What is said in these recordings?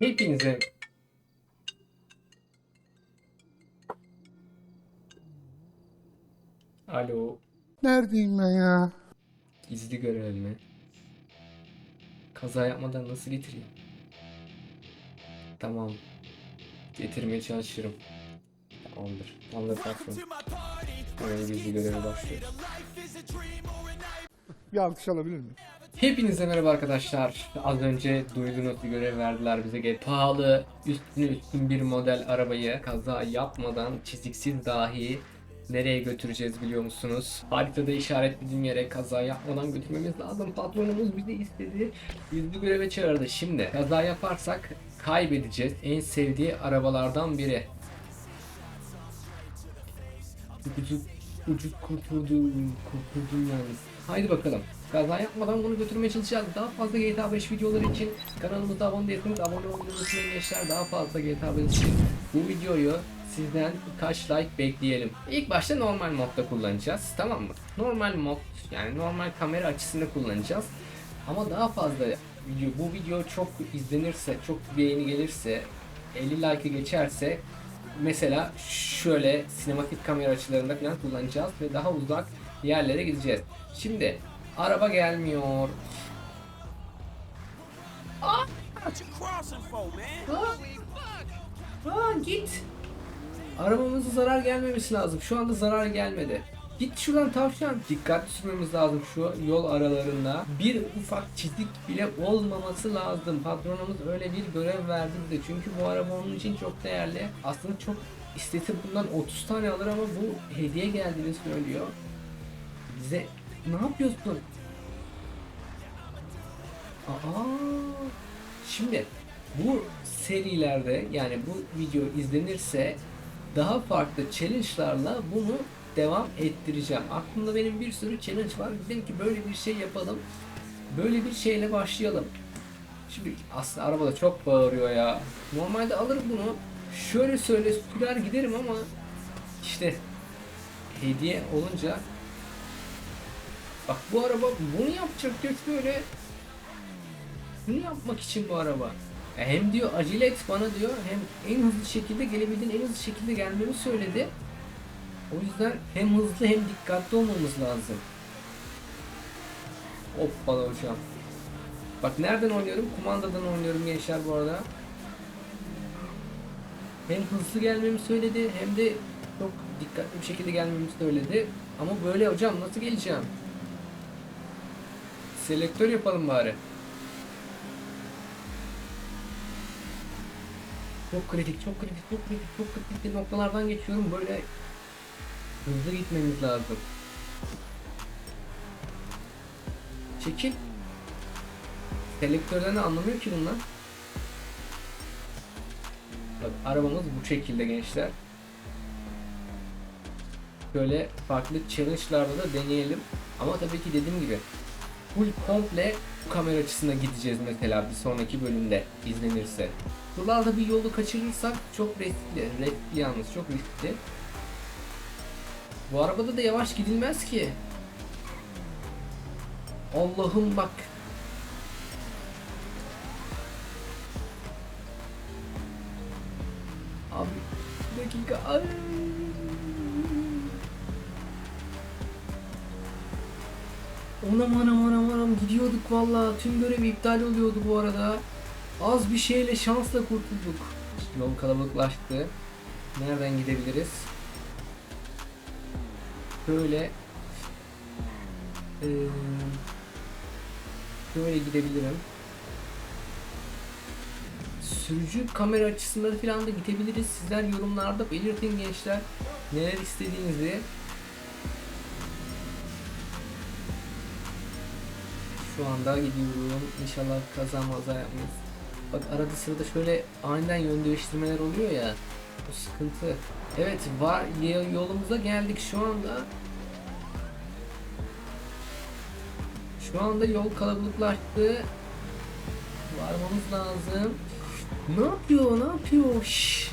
Hepinize Alo, Neredeyim ben ya? gizli görev mi? Kaza yapmadan nasıl getireyim? Tamam. Getirmeye çalışırım. Tamamdır. Tamamdır patron. Hemen gizli göreve başlıyoruz. Bir alkış alabilir miyim? Hepinize merhaba arkadaşlar. Az önce duyduğunuz bir görev verdiler bize. Get pahalı, üstüne üstün bir model arabayı kaza yapmadan çiziksiz dahi nereye götüreceğiz biliyor musunuz? Haritada işaretlediğim yere kaza yapmadan götürmemiz lazım. Patronumuz bizi istedi. Biz bu göreve çağırdı. Şimdi kaza yaparsak kaybedeceğiz. En sevdiği arabalardan biri. Ucuk ucuk kurtuldum, kurtuldum yani. Haydi bakalım. Kaza yapmadan bunu götürmeye çalışacağız. Daha fazla GTA 5 videoları için kanalımıza abone değilseniz abone olmayı unutmayın gençler. Daha fazla GTA 5 için bu videoyu sizden kaç like bekleyelim. İlk başta normal modda kullanacağız. Tamam mı? Normal mod yani normal kamera açısında kullanacağız. Ama daha fazla video bu video çok izlenirse, çok beğeni gelirse, 50 like'ı geçerse mesela şöyle sinematik kamera açılarında falan kullanacağız ve daha uzak yerlere gideceğiz. Şimdi araba gelmiyor. For, man? Aa git. Arabamıza zarar gelmemesi lazım. Şu anda zarar gelmedi. Git şuradan tavşan. Dikkatli sürmemiz lazım şu yol aralarında. Bir ufak çizik bile olmaması lazım. Patronumuz öyle bir görev verdi bize. Çünkü bu araba onun için çok değerli. Aslında çok istese bundan 30 tane alır ama bu hediye geldiğini söylüyor. Bize ne yapıyorsun? Aa, şimdi bu serilerde yani bu video izlenirse daha farklı challenge'larla bunu devam ettireceğim. Aklımda benim bir sürü challenge var. Dedim ki böyle bir şey yapalım. Böyle bir şeyle başlayalım. Şimdi aslında arabada çok bağırıyor ya. Normalde alırım bunu. Şöyle söyle sürer giderim ama işte hediye olunca Bak bu araba bunu yapacak diyor ki böyle bunu yapmak için bu araba. Ya hem diyor acele et bana diyor hem en hızlı şekilde gelebildiğin en hızlı şekilde gelmemi söyledi. O yüzden hem hızlı hem dikkatli olmamız lazım. Hoppala hocam. Bak nereden oynuyorum? Kumandadan oynuyorum gençler bu arada. Hem hızlı gelmemi söyledi hem de çok dikkatli bir şekilde gelmemi söyledi. Ama böyle hocam nasıl geleceğim? Selektör yapalım bari. Çok kritik, çok kritik, çok kritik, çok kritik noktalardan geçiyorum. Böyle hızlı gitmemiz lazım. Çekil. Selektörden de anlamıyor ki bunlar. Bak arabamız bu şekilde gençler. Böyle farklı challenge'larda da deneyelim. Ama tabii ki dediğim gibi full komple bu kamera açısına gideceğiz mesela bir sonraki bölümde izlenirse. Buralarda bir yolu kaçırırsak çok riskli, riskli yalnız çok riskli. Bu arabada da yavaş gidilmez ki. Allah'ım bak. Abi bir dakika. Ay. Onam anam anam anam gidiyorduk valla tüm görev iptal oluyordu bu arada. Az bir şeyle şansla kurtulduk. Yol kalabalıklaştı. Nereden gidebiliriz? Böyle eee böyle gidebilirim. Sürücü kamera açısından falan da gidebiliriz. Sizler yorumlarda belirtin gençler neler istediğinizi. Şu anda gidiyorum. İnşallah kaza maza yapmayız. Bak arada sırada şöyle aniden yön değiştirmeler oluyor ya. O sıkıntı. Evet var yolumuza geldik şu anda. Şu anda yol kalabalıklaştı. Varmamız lazım. Ne yapıyor? Ne yapıyor? Şşş.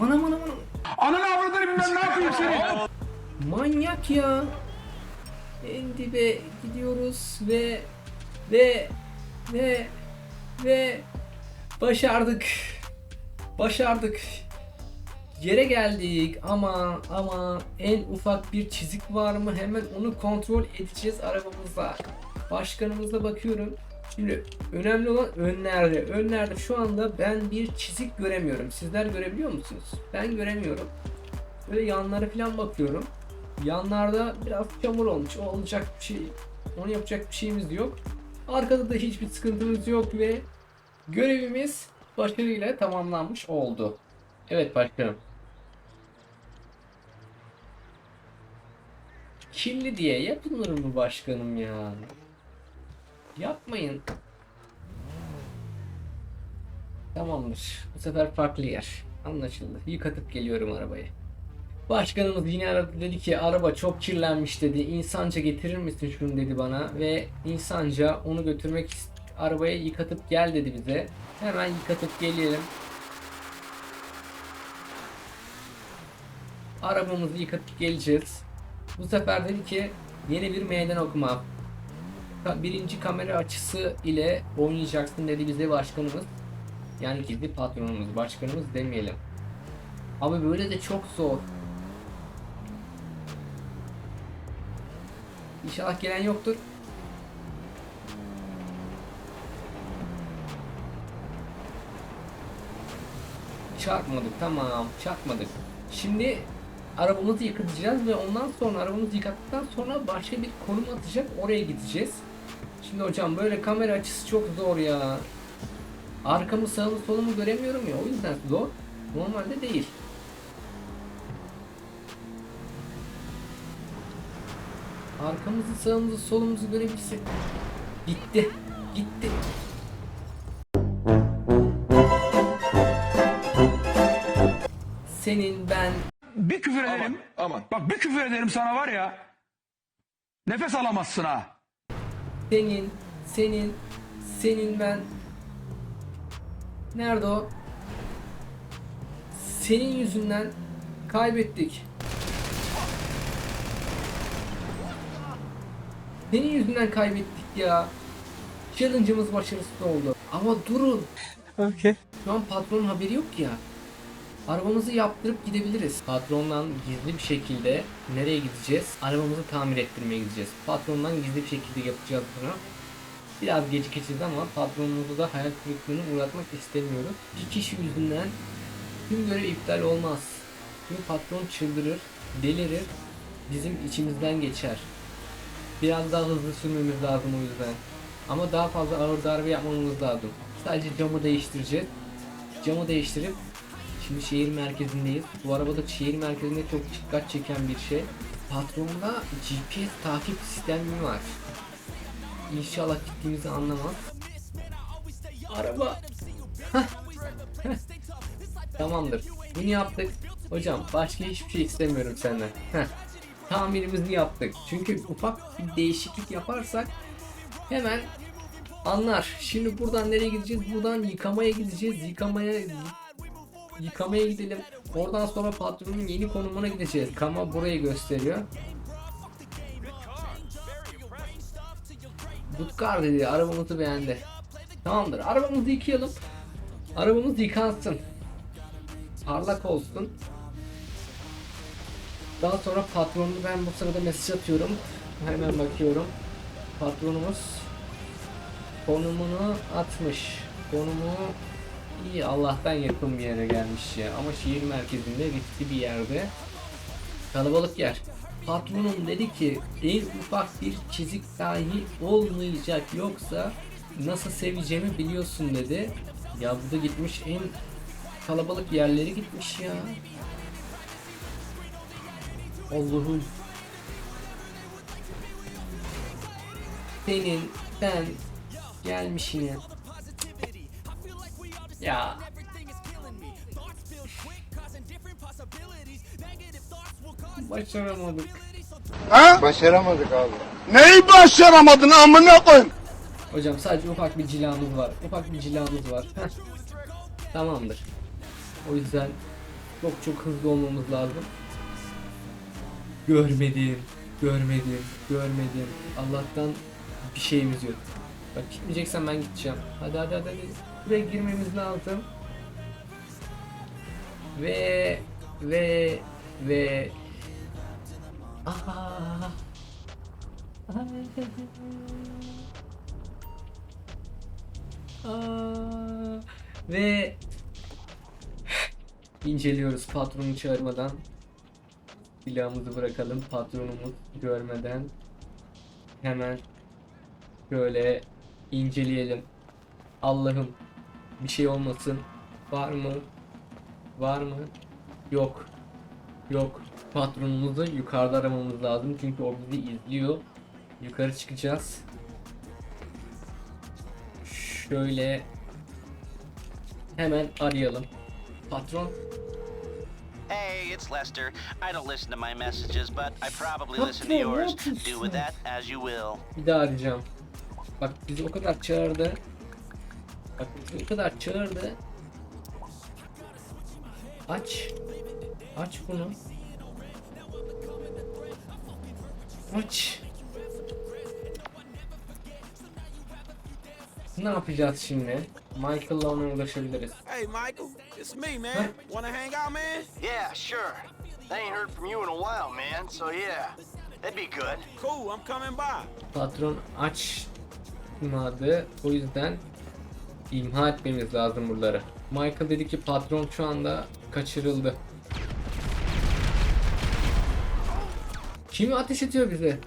Anam anam anam. Ananı avradını bilmem ne yapayım seni. Manyak ya. En dibe gidiyoruz ve ve ve ve Başardık. Başardık. Yere geldik ama ama en ufak bir çizik var mı hemen onu kontrol edeceğiz arabamızla. Başkanımıza bakıyorum. Şimdi önemli olan önlerde. Önlerde şu anda ben bir çizik göremiyorum. Sizler görebiliyor musunuz? Ben göremiyorum. Böyle yanlara falan bakıyorum. Yanlarda biraz çamur olmuş. O olacak bir şey. Onu yapacak bir şeyimiz yok. Arkada da hiçbir sıkıntımız yok ve görevimiz başarıyla tamamlanmış oldu. Evet başkanım. Kirli diye yapılır mı başkanım ya? Yapmayın. Tamamdır. Bu sefer farklı yer. Anlaşıldı. Yıkatıp geliyorum arabayı. Başkanımız yine aradı dedi ki araba çok kirlenmiş dedi. İnsanca getirir misin şunu dedi bana ve insanca onu götürmek arabaya yıkatıp gel dedi bize. Hemen yıkatıp gelelim. Arabamızı yıkatıp geleceğiz. Bu sefer dedi ki yeni bir meydan okuma. Birinci kamera açısı ile oynayacaksın dedi bize başkanımız. Yani gizli patronumuz, başkanımız demeyelim. Abi böyle de çok zor. İnşallah gelen yoktur. Çarpmadık tamam çarpmadık. Şimdi arabamızı yıkatacağız ve ondan sonra arabamızı yıkattıktan sonra başka bir konum atacak oraya gideceğiz. Şimdi hocam böyle kamera açısı çok zor ya. Arkamı sağımı solumu göremiyorum ya o yüzden zor. Normalde değil. Arkamızı sağımızı solumuzu görebilsek. Gitti. Gitti. Senin ben Bir küfür ederim. aman. Bak bir küfür ederim sana var ya. Nefes alamazsın ha. senin senin senin ben Nerede o? Senin yüzünden kaybettik. Senin yüzünden kaybettik ya. Challenge'ımız başarısız oldu. Ama durun. Okay. Şu an patronun haberi yok ya. Arabamızı yaptırıp gidebiliriz. Patrondan gizli bir şekilde nereye gideceğiz? Arabamızı tamir ettirmeye gideceğiz. Patrondan gizli bir şekilde yapacağız bunu. Biraz gecikeceğiz ama patronumuzu da hayal kırıklığına uğratmak istemiyoruz. İki kişi yüzünden tüm görev iptal olmaz. Tüm patron çıldırır, delirir, bizim içimizden geçer. Biraz daha hızlı sürmemiz lazım o yüzden. Ama daha fazla ağır darbe yapmamamız lazım. Sadece camı değiştireceğiz. Camı değiştirip şimdi şehir merkezindeyiz. Bu arabada şehir merkezinde çok dikkat çeken bir şey. Patronda GPS takip sistemi var. İnşallah gittiğimizi anlamaz. Araba. Tamamdır. Bunu yaptık. Hocam başka hiçbir şey istemiyorum senden. Tamirimizi yaptık. Çünkü ufak bir değişiklik yaparsak hemen anlar. Şimdi buradan nereye gideceğiz? Buradan yıkamaya gideceğiz. Yıkamaya yıkamaya gidelim. Oradan sonra patronun yeni konumuna gideceğiz. Kama burayı gösteriyor. Dutkar dedi arabamızı beğendi. Tamamdır arabamızı yıkayalım. Arabamız yıkansın. Parlak olsun. Daha sonra patronunu ben bu sırada mesaj atıyorum. Hemen bakıyorum. Patronumuz konumunu atmış. Konumu iyi Allah'tan yakın bir yere gelmiş ya. Ama şehir merkezinde riskli bir yerde. Kalabalık yer. Patronum dedi ki en ufak bir çizik dahi olmayacak yoksa nasıl seveceğimi biliyorsun dedi. Ya bu da gitmiş en kalabalık yerleri gitmiş ya. Allah'ım. Senin ben gelmiş yine. Ya başaramadık. Ha? Başaramadık abi. Neyi başaramadın amına koyayım? Hocam sadece ufak bir cilamız var. Ufak bir cilamız var. Heh. Tamamdır. O yüzden çok çok hızlı olmamız lazım. Görmedim, görmedim, görmedim. Allah'tan bir şeyimiz yok. Bak gitmeyeceksen ben gideceğim. Hadi hadi hadi. hadi. Buraya girmemiz lazım. Ve ve ve Aha. Aa, ve inceliyoruz patronu çağırmadan. Silahımızı bırakalım patronumuz görmeden. Hemen böyle inceleyelim. Allah'ım bir şey olmasın. Var mı? Var mı? Yok. Yok. Patronumuzu yukarıda aramamız lazım çünkü o bizi izliyor. Yukarı çıkacağız. Şöyle hemen arayalım. Patron it's Lester. I don't listen to my messages, but I probably listen to yours. Do with that as you will. bir daha arayacağım. Bak bizi o kadar çağırdı. Bak bizi o kadar çağırdı. Aç. Aç bunu. Aç. Ne yapacağız şimdi? Michael'la ona ulaşabiliriz. Hey, Michael, it's me, man. Wanna hang out, man? Yeah, sure. I ain't heard from you in a while, man, so yeah. That'd be good. Cool, I'm coming by. Patron açmadı. O yüzden imha etmemiz lazım buraları. Michael dedi ki patron şu anda kaçırıldı. Kimi ateş ediyor bize?